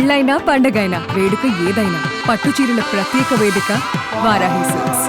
పెళ్ళైనా పండగైనా వేడుక ఏదైనా పట్టు చీరల ప్రత్యేక వేదిక Varahi silks.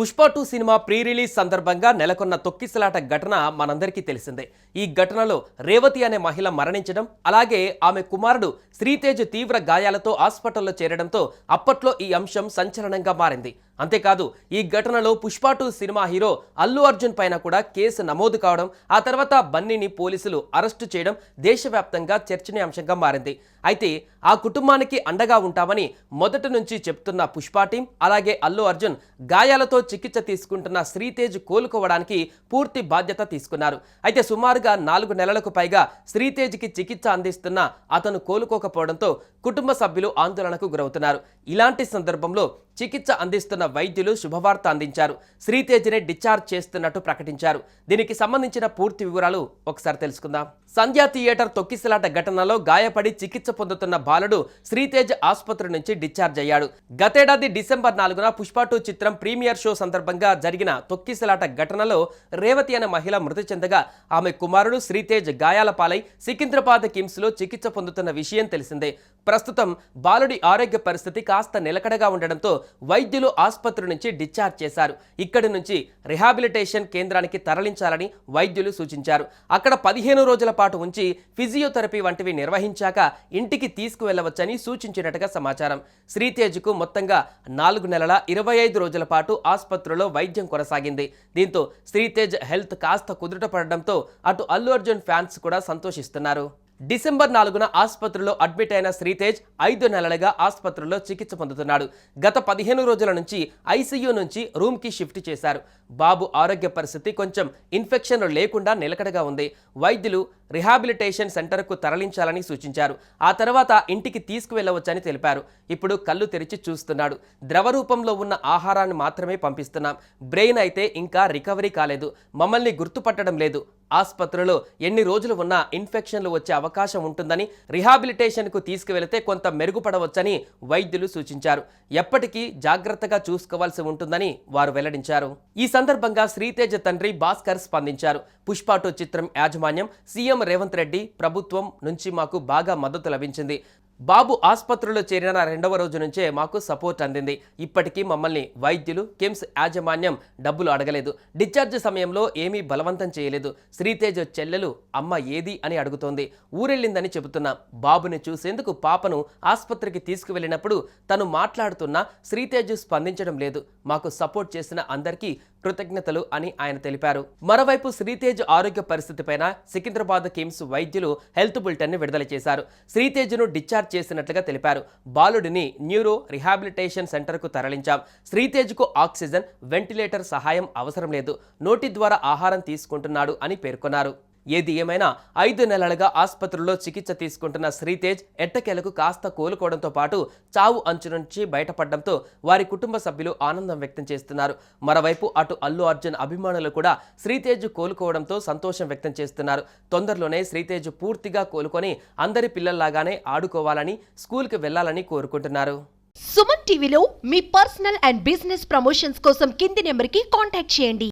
Pushpa two cinema pre release సందర్భంగా నెలకొన్న తొక్కిసలాట ఘటన మనందరికీ తెలిసిందే. ఈ ఘటనలో రేవతి అనే మహిళ మరణించడం అలాగే ఆమె కుమారుడు శ్రీతేజ్ తీవ్ర గాయాలతో హాస్పిటల్లో చేరడంతో అప్పట్లో ఈ అంశం సంచలనంగా మారింది. అంతేకాదు ఈ ఘటనలో Pushpa two cinema hero Allu Arjun పైన కూడా కేసు నమోదు కావడం ఆ తర్వాత బన్నీని పోలీసులు అరెస్టు చేయడం దేశవ్యాప్తంగా చర్చనీయాంశంగా మారింది. అయితే ఆ కుటుంబానికి అండగా ఉంటామని మొదటి నుంచి చెప్తున్న పుష్ప టీం అలాగే అల్లు అర్జున్ గాయాలతో చికిత్స తీసుకుంటున్న శ్రీతేజ్ కోలుకోవడానికి పూర్తి బాధ్యత తీసుకున్నారు. అయితే సుమారుగా నాలుగు నెలలకు పైగా శ్రీతేజ్కి చికిత్స అందిస్తున్న అతను కోలుకోకపోవడంతో కుటుంబ సభ్యులు ఆందోళనకు గురవుతున్నారు. ఇలాంటి సందర్భంలో చికిత్స అందిస్తున్న వైద్యులు శుభవార్త అందించారు. శ్రీతేజ్నే డిశ్చార్జ్ చేస్తున్నట్టు ప్రకటించారు. దీనికి సంబంధించిన పూర్తి వివరాలు ఒకసారి తెలుసుకుందాం. సంధ్యా థియేటర్ తొక్కిసలాట ఘటనలో గాయపడి చికిత్స పొందుతున్న బాలుడు శ్రీతేజ్ ఆసుపత్రి నుంచి డిశ్చార్జ్ అయ్యాడు. గతేడాది డిసెంబర్ నాలుగున పుష్ప టూ చిత్రం ప్రీమియర్ షో సందర్భంగా జరిగిన తొక్కిసలాట ఘటనలో రేవతి అనే మహిళ మృతి చెందగా ఆమె కుమారుడు శ్రీతేజ్ గాయాల పాలై సికింద్రాబాద్ కిమ్స్లో చికిత్స పొందుతున్న విషయం తెలిసిందే. ప్రస్తుతం బాలుడి ఆరోగ్య పరిస్థితి కాస్త నిలకడగా ఉండడంతో వైద్యులు ఆసుపత్రి నుంచి డిశ్చార్జ్ చేశారు. ఇక్కడి నుంచి రిహాబిలిటేషన్ కేంద్రానికి తరలించాలని వైద్యులు సూచించారు. అక్కడ పదిహేను రోజుల పాటు ఉంచి ఫిజియోథెరపీ వంటివి నిర్వహించాక ఇంటికి తీసుకువెళ్ళవచ్చని సూచించినట్టుగా సమాచారం. శ్రీతేజ్కు మొత్తంగా నాలుగు నెలల ఇరవై ఐదు రోజుల పాటు ఆసుపత్రిలో వైద్యం కొనసాగింది. దీంతో శ్రీతేజ్ హెల్త్ కాస్త కుదుటపడడంతో అటు అల్లు అర్జున్ ఫ్యాన్స్ కూడా సంతోషిస్తున్నారు. డిసెంబర్ నాలుగున ఆసుపత్రిలో అడ్మిట్ అయిన శ్రీతేజ్ ఐదు నెలలుగా ఆసుపత్రిలో చికిత్స పొందుతున్నాడు. గత పదిహేను రోజుల నుంచి ఐసీయూ నుంచి రూమ్కి షిఫ్ట్ చేశారు. బాబు ఆరోగ్య పరిస్థితి కొంచెం ఇన్ఫెక్షన్ లేకుండా నిలకడగా ఉంది. వైద్యులు రిహాబిలిటేషన్ సెంటర్కు తరలించాలని సూచించారు. ఆ తర్వాత ఇంటికి తీసుకువెళ్ళవచ్చని తెలిపారు. ఇప్పుడు కళ్ళు తెరిచి చూస్తున్నాడు. ద్రవ రూపంలో ఉన్న ఆహారాన్ని మాత్రమే పంపిస్తున్నాం. బ్రెయిన్ అయితే ఇంకా రికవరీ కాలేదు. మమ్మల్ని గుర్తుపట్టడం లేదు. ఆసుపత్రిలో ఎన్ని రోజులు ఉన్నా ఇన్ఫెక్షన్లు వచ్చే అవకాశం ఉంటుందని రిహాబిలిటేషన్కు తీసుకువెళితే కొంత మెరుగుపడవచ్చని వైద్యులు సూచించారు. ఎప్పటికీ జాగ్రత్తగా చూసుకోవాల్సి ఉంటుందని వారు వెల్లడించారు. ఈ సందర్భంగా శ్రీతేజ తండ్రి భాస్కర్ స్పందించారు. పుష్పాటు చిత్రం యాజమాన్యం సీఎం రేవంత్ రెడ్డి ప్రభుత్వం నుంచి మాకు బాగా మద్దతు లభించింది. బాబు ఆసుపత్రిలో చేరిన రెండవ రోజు నుంచే మాకు సపోర్ట్ అందింది. ఇప్పటికీ మమ్మల్ని వైద్యులు కిమ్స్ యాజమాన్యం డబ్బులు అడగలేదు. డిశ్చార్జ్ సమయంలో ఏమీ బలవంతం చేయలేదు. శ్రీతేజ్ చెల్లెలు అమ్మ ఏది? అని అడుగుతోంది. ఊరెళ్ళిందని చెబుతున్నా బాబుని చూసేందుకు పాపను ఆసుపత్రికి తీసుకువెళ్ళినప్పుడు తను మాట్లాడుతున్నా శ్రీతేజ్ స్పందించడం లేదు. మాకు సపోర్ట్ చేసిన అందరికీ కృతజ్ఞతలు అని ఆయన తెలిపారు. మరోవైపు శ్రీతేజ్ ఆరోగ్య పరిస్థితిపైన సికింద్రాబాద్ కిమ్స్ వైద్యులు హెల్త్ బులెటిన్ని విడుదల చేశారు. శ్రీతేజ్ను డిశ్చార్జ్ చేసినట్లుగా తెలిపారు. బాలుడిని న్యూరో రిహాబిలిటేషన్ సెంటర్కు తరలించాం. శ్రీతేజ్కు ఆక్సిజన్ వెంటిలేటర్ సహాయం అవసరం లేదు. నోటి ద్వారా ఆహారం తీసుకుంటున్నాడు అని పేర్కొన్నారు. ఏది ఏమైనా ఐదు నెలలుగా ఆసుపత్రిలో చికిత్స తీసుకుంటున్న శ్రీతేజ్ ఎట్టకేలకు కాస్త కోలుకోవడంతో పాటు చావు అంచు నుంచి బయటపడడంతో వారి కుటుంబ సభ్యులు ఆనందం వ్యక్తం చేస్తున్నారు. మరోవైపు అటు అల్లు అర్జున్ అభిమానులు కూడా శ్రీతేజ్ కోలుకోవడంతో సంతోషం వ్యక్తం చేస్తున్నారు. తొందరలోనే శ్రీతేజ్ పూర్తిగా కోలుకొని అందరి పిల్లల్లాగానే ఆడుకోవాలని స్కూల్కి వెళ్ళాలని కోరుకుంటున్నారు. సుమన్ టీవీలో మీ పర్సనల్ అండ్ బిజినెస్ ప్రమోషన్స్ కోసం కింది నెంబర్కి కాంటాక్ట్ చేయండి.